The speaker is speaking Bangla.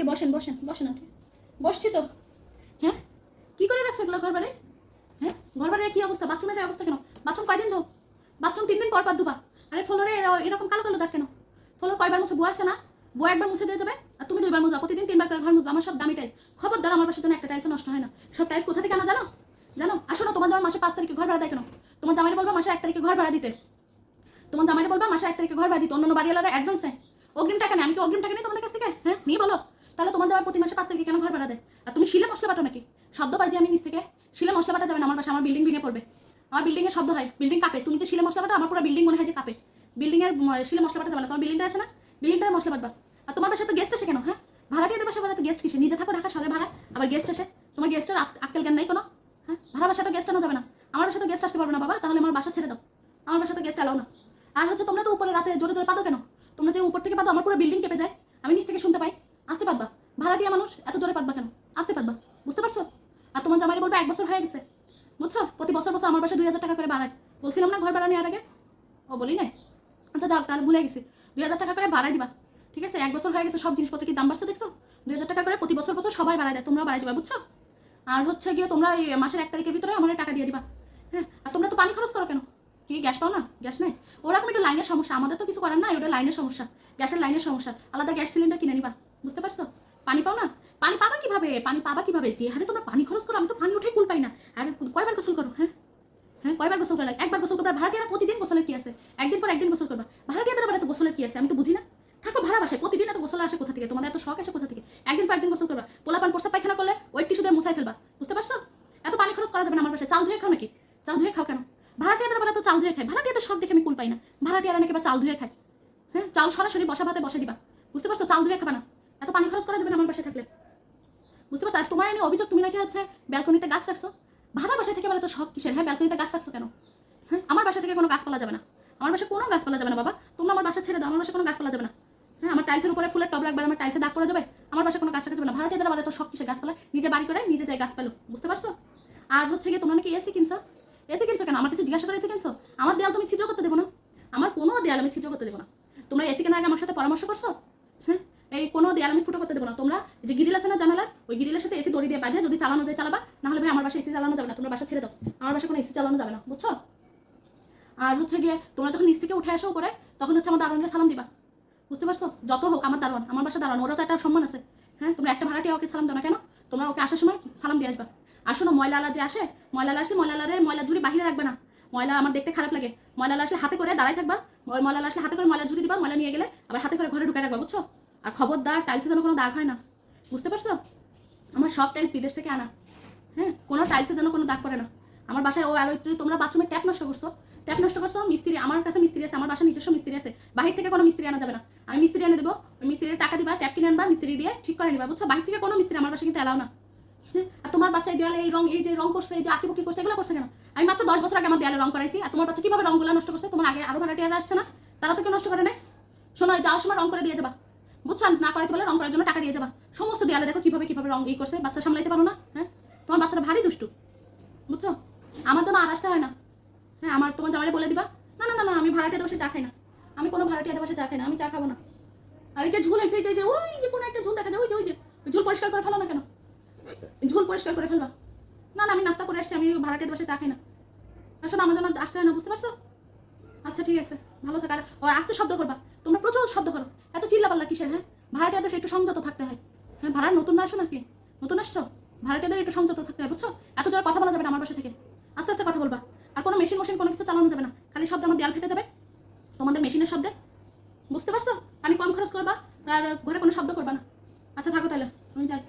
আন্টি, বসেন বসেন বসেন আন্টি। বসছি তো। হ্যাঁ? কি করে রাখছো এগুলো ঘর বাড়ি হ্যাঁ? ঘর বাড়ির কি অবস্থা? বাথরুমের অবস্থা কেন? বাথরুম কয়দিন ধো বাথরুম তিন দিন পর পর দুবা আরে ফ্লোরে এরকম কালো কালো দাগ কেন? ফ্লোর কয়বার মুছে বউ আছে না? বউ একবার মুছে দিয়ে যাবে? আর তুমি দুইবার মুছবা, প্রতিদিন তিনবার করে ঘর মুছবা। আমার সব দামি টাইলস খবরদার আমার পাশে যেন একটা টাইলস নষ্ট হয় না। সব টাইলস কোথা থেকে আনা জানো? জানো? আসো না, তোমার জামাই মাসে পাঁচ তারিখে ঘর ভাড়া দেয় কেন? তোমার জামাইরা বলব মাসে এক তারিখে ঘর ভাড়া দিতে। তোমার জামাইরা বলবা মাসে এক তারিখে ঘর ভাড়া দিতে। অন্য বাড়িওয়ালারা অ্যাডভান্স নেয় অগ্রিম টাকা নেই আমি কি অগ্রিম টাকা নেই তোমাদের কাছ থেকে? হ্যাঁ? নিয়ে বলো। তাহলে তোমার জামাই প্রতি মাসে পাঁচ তারিখে কেন ঘর ভাড়া দেয়? আর তুমি শিলে মশলা বাটো নাকি? শব্দ পাই যে আমি নিচ থেকে। শিলে মশলা বাটা যাবে না, আমার পাশে আমার বিল্ডিং ভেঙে পড়বে। আমার বিল্ডিং এর শব্দ হয় বিল্ডিং কাঁপে। তুমি যে শিলে মশলা বাটো আমার পুরো বিল্ডিং মনে হয় যে কাঁপে। বিল্ডিংয়ের শিলে মশলা বাটা যাবে না, তোমার বিল্ডিংটা আছে না? বিল্ডিংটার মশলা বাটবা আর তোমার বাসায় তো গেস্ট আসে কেন হ্যাঁ? ভাড়াটিয়াদের বাসা ভাড়া তো গেস্ট কিসে? নিজে থাকো ঢাকা শহরে ভাড়া, আবার গেস্ট আসে। তোমার গেস্টের আক্কেল জ্ঞান নাই কোনো হ্যাঁ? ভাড়া বাসা তো গেস্ট আনা যাবে না। আমার বাসা তো গেস্ট আসতে পারবে না, বাবা। তাহলে আমার বাসা ছেড়ে দাও। আমার বাসা তো গেস্ট এলাও না। আর হচ্ছে তোমরা তো উপরে রাতে জোরে জোরে পাদো কেন? তোমরা যে উপর থেকে পাদো, আমার পুরো বিল্ডিং কেঁপে যায়। আমি নিচ থেকে শুনতে পাই। আসতে পারবা। ভাড়া ভাড়াটিয়া মানুষ এত জোরে পাতবা কেন? আসতে পারবা। বুঝতে পারছ? আর তোমার জামাই বলব এক বছর হয়ে গেছে। বুঝছ? প্রতি বছর বছর আমার বাসায় দুই হাজার টাকা করে বাড়ায়। বলছিলাম না ঘর ভাড়া নেওয়ার আগে? ও বলি নাই? আচ্ছা যাক, তাহলে ভুলে গেছি। দুই হাজার টাকা করে বাড়াই দিবা। ঠিক আছে? এক বছর হয়ে গেছে, সব জিনিসপত্র কি দাম বাড়ছে দেখছ? দুই হাজার টাকা করে প্রতি বছর বছর সবাই বাড়াই দেয় তোমরা বাড়াই দিবা, বুঝছ? আর হচ্ছে গিয়ে তোমরা এই মাসের এক তারিখের ভিতরে আমার টাকা দিয়ে দিবা। হ্যাঁ? আর তোমরা তো পানি খরচ করো কেন? কি, গ্যাস পাও না? গ্যাস নেই? ওরকম একটু লাইনের সমস্যা। আমাদের তো কিছু করার নাই, ওটা লাইনের সমস্যা। গ্যাসের লাইনের সমস্যা। আলাদা গ্যাস সিলিন্ডার কিনে নিবা। বুঝতে পারছ? পানি পাও না? পানি পাবা কীভাবে? পানি পাবা কীভাবে? যে হারে তোমরা পানি খরচ করো, আমি তো পানি উঠে কুল পাই না। আর কয়বার গোসল করো হ্যাঁ? হ্যাঁ কয়বার গোসল করা? লাগে একবার গোসল করবা, ভাড়াটিয়ারা প্রতিদিন গোসলের কি আছে? একদিন পর একদিন গোসল করবা। ভাড়াটিয়াদের আবার এত গোসলের কি আছে? আমি তো বুঝি না। থাকো ভাড়া বাসায়, প্রতিদিন এত গোসল আসে কোথা থেকে? তোমাদের এত শখ আসে কোথা থেকে? একদিন পর একদিন গোসল করবা। পোলাপান প্রস্তাব পায়খানা করলে ওই টিস্যু দিয়ে মুছাই ফেলবা। বুঝতে পারছ? এত পানি খরচ করা যাবে না আমার বাসায়। চাল ধুয়ে খাও নাকি? চাল ধুয়ে খাও কেন? ভাড়াটিয়াদের আবার এত চাল ধুয়ে খায়। ভাড়াটিয়াদের সব দেখে আমি কুল পাই না। ভাড়াটিয়ারা নাকি বা চাল ধুয়ে খায়। হ্যাঁ চাল সরাসরি বসা ভাতে বসে দিবা। বুঝতে পারছ? চাল ধুয়ে খাবা না। এত পানি খরচ করা যাবে না আমার বাসায় থাকলে। বুঝতে পারছ? আর তোমার এনে অভিযোগ তুমি নাকি হচ্ছে ব্যালকনিতে গাছ রাখছো? ভাড়া বাসা থেকে বলে তো শখ কিসের? হ্যাঁ ব্যালকনিতে গাছ রাখছো কেন? হ্যাঁ আমার বাসা থেকে কোনো গাছপালা যাবে না। আমার বাসায় কোনো গাছপালা যাবে না, বাবা। তোমরা আমার বাসা ছেড়ে দাও, আমার বাসায় কোনো গাছপালা যাবে না। হ্যাঁ আমার টাইলসের উপরে ফুলের টব রাখবে আমার টাইলসে দাগ করা যাবে। আমার বাসায় কোনো গাছ রাখা যাবে না। ভাড়াটিয়াদের বলে তো শখ কিসের? গাছপালা নিজে বাড়ি করে নিজে যায় গাছ পেল। বুঝতে পারছ? আর হচ্ছে গিয়ে তোমরা নাকি এসি কিনছো? এসি কিনছো কেন? আমার কাছে জিজ্ঞাসা করে এসি কিনছো? আমার দেয়াল তুমি ছিদ্র করতে দেবো না। আমার কোনো দেয়াল আমি ছিদ্র করতে দেবো না। তোমরা এসি কেনার আগে আমার সাথে পরামর্শ করছ? হ্যাঁ এই কোনো দেয়াল আমি ফুটো করতে দেবো না। তোমরা যে গিরিল আছে না জানালার, ওই গিরিলের সাথে এসি দড়ি দিয়ে বাঁধে যদি চালানো যায় চালাবা না হলে ভাই আমার বাসায় এসি চালানো যাবে না, তোমরা বাসা ছেড়ে দাও। আমার বাসায় কোনো এসি চালানো যাবে না, বুঝছ? আর হচ্ছে গিয়ে তোমরা যখন নিচ থেকে উঠে আসো করে তখন হচ্ছে আমার দারোয়ানকে সালাম দিবা। বুঝতে পারছ? যত হোক, আমার দারোয়ান, আমার বাসা দারোয়ান ওরা তো একটা সম্মান আছে। হ্যাঁ তোমরা একটা ভাড়াটিয়া ওকে সালাম দাও না কেন? তোমরা ওকে আসার সময় সালাম দিয়ে আসবা। আর শোনো, ময়লালা যে আসে, ময়লালা আসলে ময়লালারে ময়লা ঝুড়ি বাহিরে রাখবে না। ময়লা আমার দেখতে খারাপ লাগে। ময়লালা আসলে হাতে করে দাঁড়াই থাকবা ওই ময়লালা আসলে হাতে করে ময়লা ঝুড়ি দিবা, ময়লা নিয়ে গেলে আবার হাতে করে ঘরে ঢুকে রাখবা, বুঝছ? আর খবরদার টাইলসে যেন কোনো দাগ হয় না। বুঝতে পারছ? আমার সব টাইলস বিদেশ থেকে আনা। হ্যাঁ কোনো টাইলসে যেন কোনো দাগ পড়ে না। আমার বাসায় ও আলো তুই তোমরা বাথরুমে ট্যাপ নষ্ট করছ। ট্যাপ নষ্ট করছ মিস্ত্রি আমার কাছে মিস্ত্রি আছে আমার বাসায় নিজস্ব মিস্ত্রি আছে। বাহির থেকে কোনো মিস্ত্রি আনা যাবে না। আমি মিস্ত্রি এনে দেবো মিস্ত্রির টাকা দিবা ট্যাপ কিনে আনবা মিস্ত্রি দিয়ে ঠিক করে নিবা বুঝছ? বাহির থেকে কোনো মিস্ত্রি আমার বাসায় কিন্তু এলাও না। হ্যাঁ, আর তোমার বাচ্চা দেওয়ালে এই রং এই যে রং করছে এই যে আঁকিবুকি করছে এগুলো করছে কেন? আমি মাত্র দশ বছর আগে আমার দেয়ালে রং করাইছি আর তোমার বাচ্চা কীভাবে রংগুলো নষ্ট করছে? তোমার আগে আরও ভাড়াটিয়ারা আসছে না? তারা তো কেউ নষ্ট করে নাই। শোনো যাওয়ার সময় রং করে দিয়ে যাবা। বুঝছ না করাইতে বলে রং করার জন্য টাকা দিয়ে যাবা। সমস্ত দেয়ালে দেখো কীভাবে কীভাবে রং ই করছে, বাচ্চা সামলাইতে পারো না হ্যাঁ? তোমার বাচ্চাটা ভারী দুষ্টু, বুঝছ? আমার জন্য আর আসতে হয় না হ্যাঁ? আমার তোমার জামাইরে বলে দিবা, না না না না, আমি ভাড়াটিয়াতে বসে চা খাই না। আমি কোনো ভাড়াটিয়াতে বসে চা খাই না, আমি চা খাব না। আর এই যে ঝুল এসে যে ওই যে কোনো একটা ঝুল দেখা যায়, ওই যে ওই যে ঝুল পরিষ্কার করে ফেলো না কেন? ঝুল পরিষ্কার করে ফেলবা। না না, আমি নাস্তা করে আসছি, আমি ভাড়াটিয়াতে বসে চা খাই না। আসলে আমার জন্য আসতে হয় না, বুঝতে পারছ? আচ্ছা ঠিক আছে। ভালো থাক আর আস্তে শব্দ করবা। তোমরা প্রচুর শব্দ করো। এত চিল্লা পাল্লা কিসের হ্যাঁ? ভাড়াটিয়াদের একটু সংযত থাকতে হয়। হ্যাঁ ভাড়া নতুন না আসো নাকি? নতুন আসছো? ভাড়াটিয়াদের একটু সংযত থাকতে হয়, বুঝছ? এত জোরে কথা বলা যাবে না আমার বাসা থেকে। আস্তে আস্তে কথা বলবা। আর কোনো মেশিন মেশিন কোনো কিছু চালানো যাবে না। খালি শব্দ আমার দেয়াল ফেটে যাবে। তোমাদের মেশিনের শব্দে। বুঝতে পারছ? পানি কম খরচ করবা, আর ঘরে কোনো শব্দ করবা না। আচ্ছা থাকো তাহলে। আমি যাই।